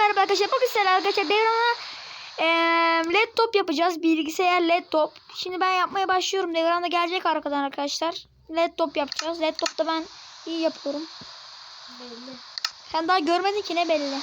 merhaba arkadaşlar. Bugün sizlerle arkadaşlar Devran'a eee laptop yapacağız. Bilgisayar laptop. Şimdi ben yapmaya başlıyorum. Devran da gelecek arkadan arkadaşlar. Laptop yapacağız. Laptopta ben iyi yapıyorum. Belli. Sen daha görmedin ki ne belli.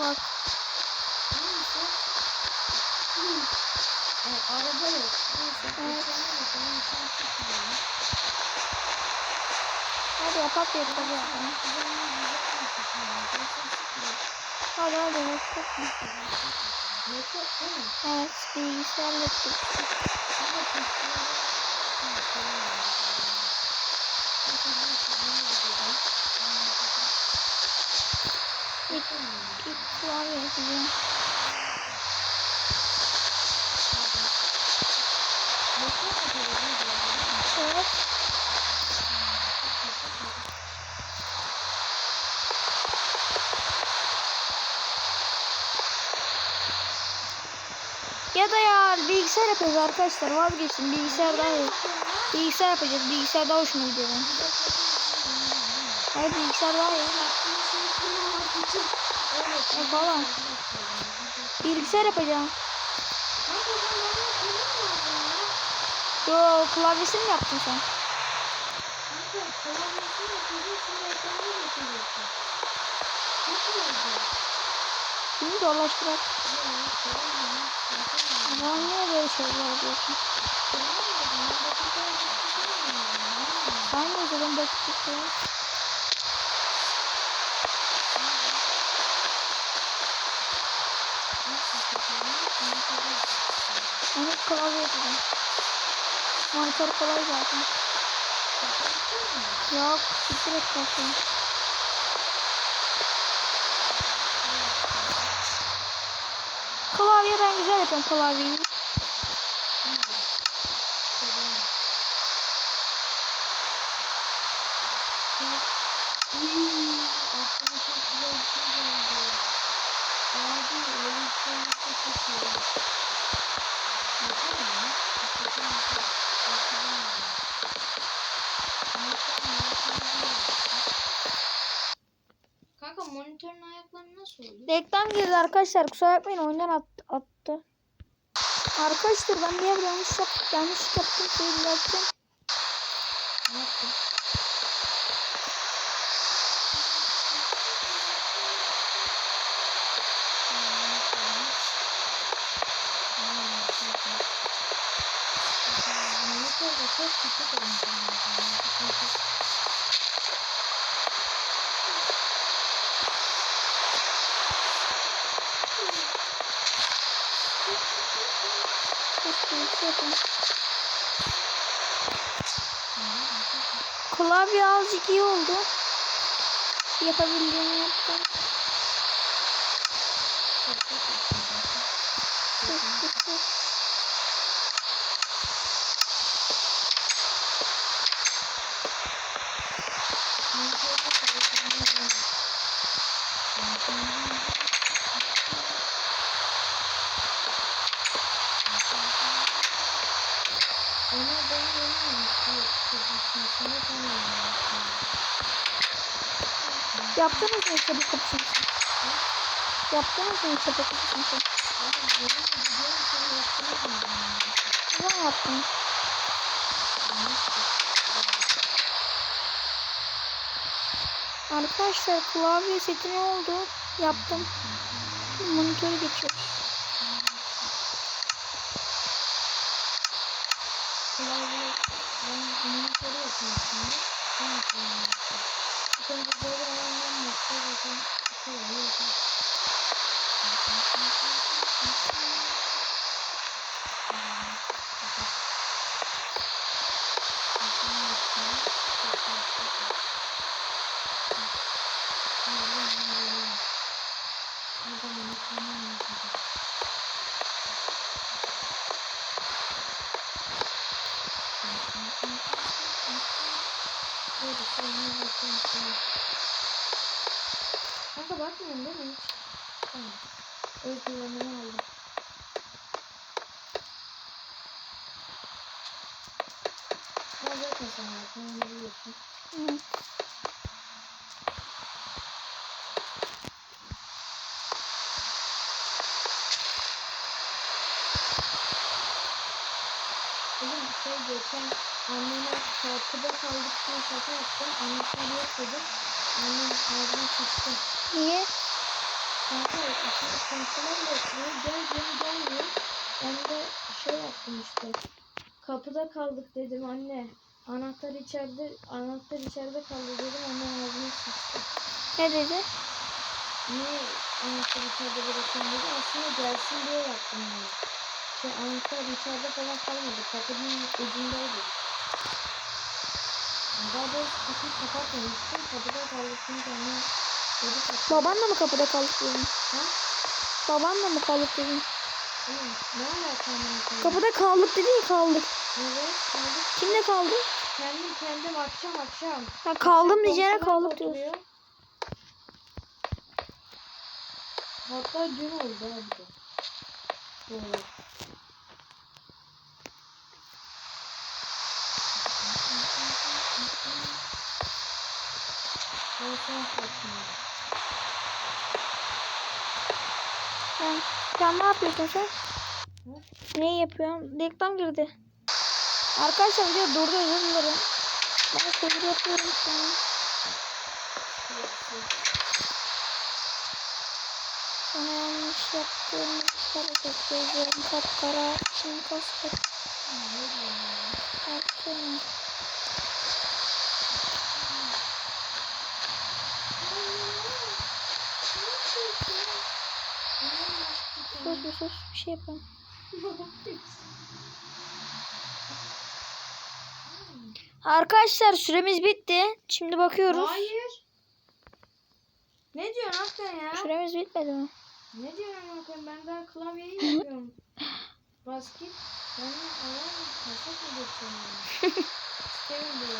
Bak. Hadi yapak yapalım. Hadi hadi. Laptop değil mi? Evet bilgisayar laptop. Ama tekrar- Ha, tamam. Mesela ben şuradan bakacağım. İlk, ilk klavye yapacağım. Laptop yapıyoruz, ne diyorsun? Evet. Ya da ya bilgisayar yapacağız arkadaşlar vazgeçtim bilgisayar daha iyi. Bilgisayar yapacağız bilgisayar daha hoşuma gidiyor benim. Hayır bilgisayar daha iyi. E falan. Bilgisayar yapacağım. Yo klavyesini mi yaptın sen? Şimdi zorlaştırak. Ama niye böyle şeyler yapıyorsun? Hangi o zaman dakika ya? Onu klavye yapacağım. Monitör kolay zaten. Yok, siktir et kalsın. Klavye ben güzel yapıyorum klavyeyi. Kanka monitörün ayakları nasıl oldu? Reklam girdi arkadaşlar kusura bakmayın oyundan at, attı. Arkadaşlar ben niye yanlış yaptım? Yanlış yaptım. Şey yaptım. Ne yaptın? Yapayım. Klavye azıcık iyi oldu. Yapabildiğimi yaptım. Çok güzel. Ona ben yememiştim. Sana tanıyorum. Yaptınız mı çabuk kapışmışsın? Yaptınız mı çabuk yaptırmadım. Ne yaptın? Arkadaşlar klavye seti ne oldu? Yaptım. Monitörü geçiyoruz. Klavye ben monitörü yapıyorum şimdi. Sen yapıyorum. İlk önce böyle ayağından başlıyor var. Sen şey geçen anneme çarpıda kaldık diye şaka yaptım. Annesine yok dedim. Annem ağzına sıçtı. Niye? Kanka işte komşularla oturuyor. Gel gel gelmiyor. Ben de şey yaptım işte. Kapıda kaldık dedim anne. Anahtar içeride, anahtar içeride kaldı dedim. Annem ağzına sıçtı. Ne dedi? Niye anahtar içeride bırakın dedi. Aslında gelsin diye yaptım bunu. Şey anahtar içeride falan kalmadı. Kapının ucundaydı. Daha doğrusu kapıyı kapatmamıştım. Kapıda kaldık çünkü annem dedi kapıyı. Babanla mı kapıda kaldık dedin? Ha? Babanla mı kaldık dedin? Ne alaka anahtar? Kapıda kaldık dedin ya kaldık. Evet kaldık. Kimle kaldık? Kendim kendim akşam akşam. Ha, kaldım diyeceğine diyorsun. oturuyor. Hatta dün oldu abi de. Doğru. Sen, sen ne yapıyorsun sen? Hı? Ne yapıyorsun? Reklam girdi. Arkadaşlar video durdu özür dilerim. Ben şöyle yapıyorum şu an. Sana yanlış yaptığım hareket gözlerim kapkara. Şimdi kastık. Yaptım. Sus bir sus bir şey yapalım. Arkadaşlar süremiz bitti. Şimdi bakıyoruz. Hayır. Ne diyorsun Hakan ya? Süremiz bitmedi mi? Ne diyorsun Hakan? Ben daha klavyeyi yapıyorum. Bas git. Ben ayağım kasak mı geçiyorum? İstemiyorum böyle.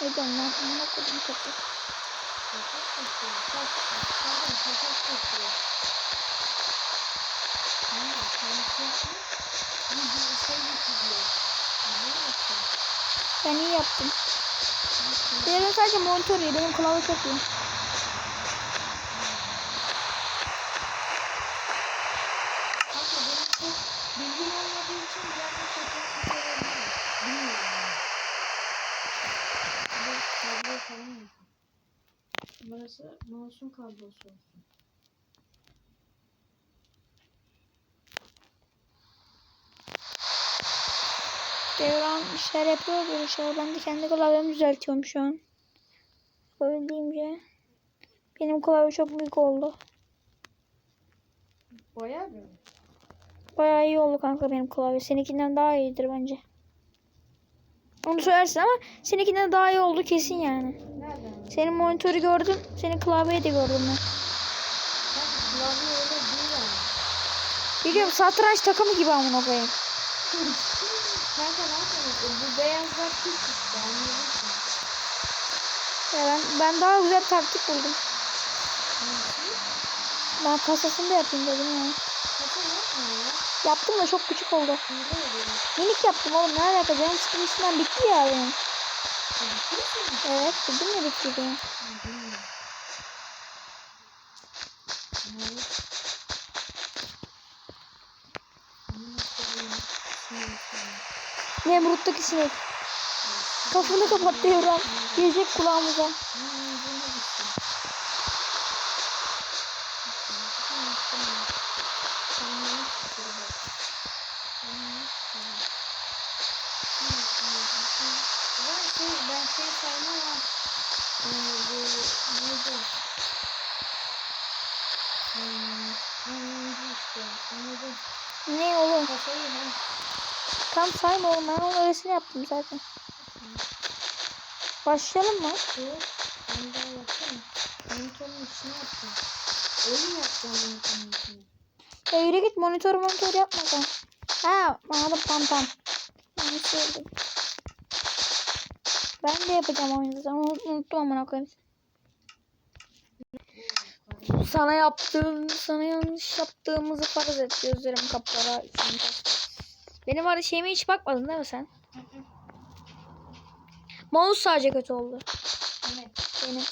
Ne diyorsun lan? Amına koydum topu. Kasak geçiyor. Kaç, pardon kasak geçiyor. Hayır, kendisi yapma. Bir bir şey getiriyor. Ne yapıyorsun? Ben iyi yaptım. Benim sadece monitör iyi. Benim klavye çok iyi. Kanka benim çok bilgim olmadığı için biraz da çekmek isteyebilirim. Bilmiyorum yani. Bu kablo falan yok. Burası mouse'un kablosu olsun. Devran işler yapıyor böyle şeyler. Ben de kendi klavyemi düzeltiyorum şu an. Yapabildiğimce. Benim klavye çok büyük oldu. Boya mı? Bayağı iyi oldu kanka benim klavye. Seninkinden daha iyidir bence. Onu söylersin ama seninkinden daha iyi oldu kesin yani. Nereden? Senin monitörü gördüm. Senin klavyeyi de gördüm ben. Kanka klavye öyle değil yani. Biliyorum satranç takımı gibi amına koyayım. Kanka ne yapıyorsun? Bu beyazlar pis işte anlıyorsun. Ya ben, ben daha güzel taktik buldum. Ben kasasında yapayım dedim ya. Yaptım da çok küçük oldu. Minik yaptım oğlum. Ne alaka? Canım sıkıntısından bitti ya benim. Evet. Bildim mi bitti istiyorum. Nemrut'taki sinek. Kafanı kapat devran. Gelecek kulağımıza. Ne oğlum? Tam sayma oğlum. Ben onun öylesini yaptım zaten. Başlayalım mı? Dur. Ben daha yapsana. Monitörün içine yaptım. Oyun yaptım monitörün içine. Ya yürü git monitör monitör yapma sen. Ha anladım tam tam. Ben söyledim. Ben de yapacağım oyunu zaten. Unut- Unuttum amına koyayım. Sana yaptığım, sana yanlış yaptığımızı farz et. Gözlerim kas- Benim var şeyime hiç bakmadın değil mi sen? Mouse sadece kötü oldu. Evet. Benim.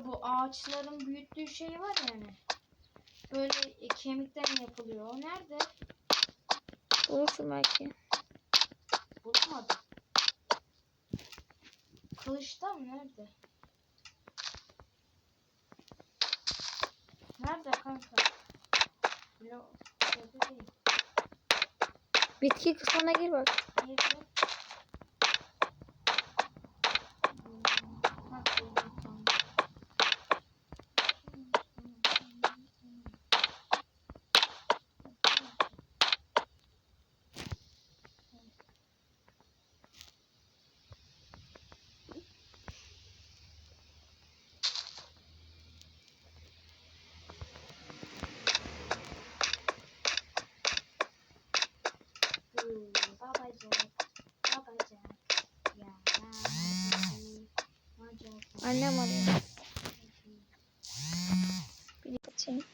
Ya bu ağaçların büyüttüğü şey var yani. Böyle kemikten yapılıyor. O nerede? Bulursun belki. Bulamadım. Kılıçta mı? Nerede? Nerede kanka? Blo şeyde değil. Bitki kısmına gir bak. Nerede? Hmm, ha, buldum, tamam. Hmm, babacık, babacık. Ya, babacık. Annem arıyor. Bir kapatayım.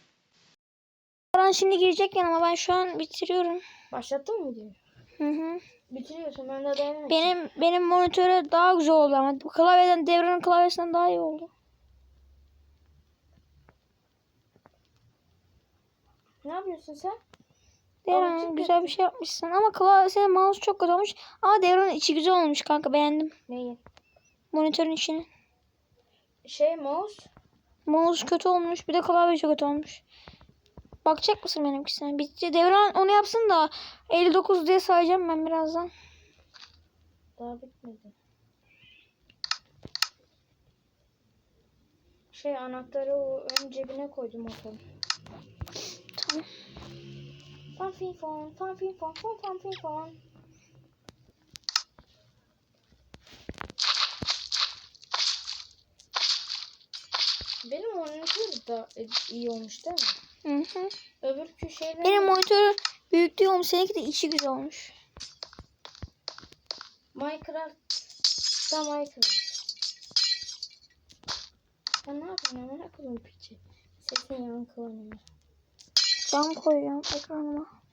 Devran şimdi girecek yanıma. Ben şu an bitiriyorum. Başlattın mı videoyu? Hı hı. Bitiriyorsun ben de edeceğim. Benim benim monitöre daha güzel oldu ama klavyeden devranın klavyesinden daha iyi oldu. Ne yapıyorsun sen? Devran güzel bir şey yapmışsın ama klavyesinin mouse çok kötü olmuş. Ama devranın içi güzel olmuş kanka beğendim. Neyi? Monitörün içini. Şey mouse. Mouse kötü olmuş bir de klavye çok kötü olmuş. Bakacak mısın benimkisine? Bitti. Devran onu yapsın da 59 diye sayacağım ben birazdan. Daha bitmedi. Şey anahtarı o ön cebine koydum motorun. Tamam. Fan fin fon, fan fin fon fan fin fon. Benim monitör da iyi olmuş değil mi? Hı hı. Öbür şeyler Benim monitörü büyüklüğü olmuş. Seninki de içi güzel olmuş. Minecraft da Minecraft. Ben ne yapayım hemen akıllı piçi. Sesin yankılanıyor. Cam koyacağım ekranıma.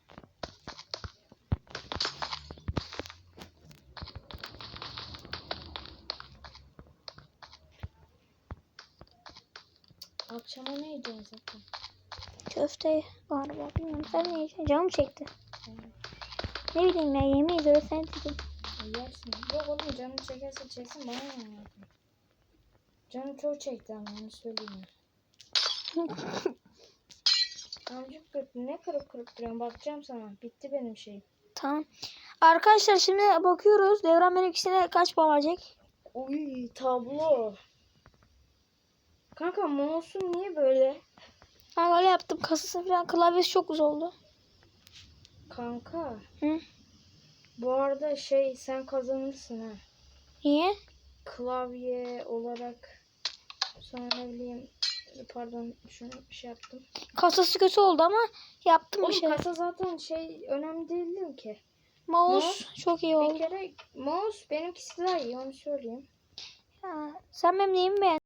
Akşama ne yiyeceğiz zaten? Köfte galiba bilmiyorum. Sen ne yiyeceksin? Canım çekti. Ne bileyim ya yemeyiz öyle sen dedin. yersin. Yok oğlum canım çekerse çeksin bana ne yani. Canım çok çekti ama onu söyleyeyim. Amcık kırık ne kırıp kırıp duruyorsun bakacağım sana. Bitti benim şeyim. Tamam. Arkadaşlar şimdi bakıyoruz. Devran benimkisine kaç puan verecek? Uy tablo. Kanka mouse'un niye böyle? Ben öyle yaptım. Kasası falan klavyesi çok güzel oldu. Kanka. Hı? Bu arada şey sen kazanırsın ha. Niye? Klavye olarak sonra ne bileyim pardon şunu şey yaptım. Kasası kötü oldu ama yaptım bir Oğlum şey. kasa zaten şey önemli değil değil mi ki? Mouse çok iyi Bir oldu. kere mouse benimkisi daha iyi onu söyleyeyim. Ha, sen benim neyimi beğendin?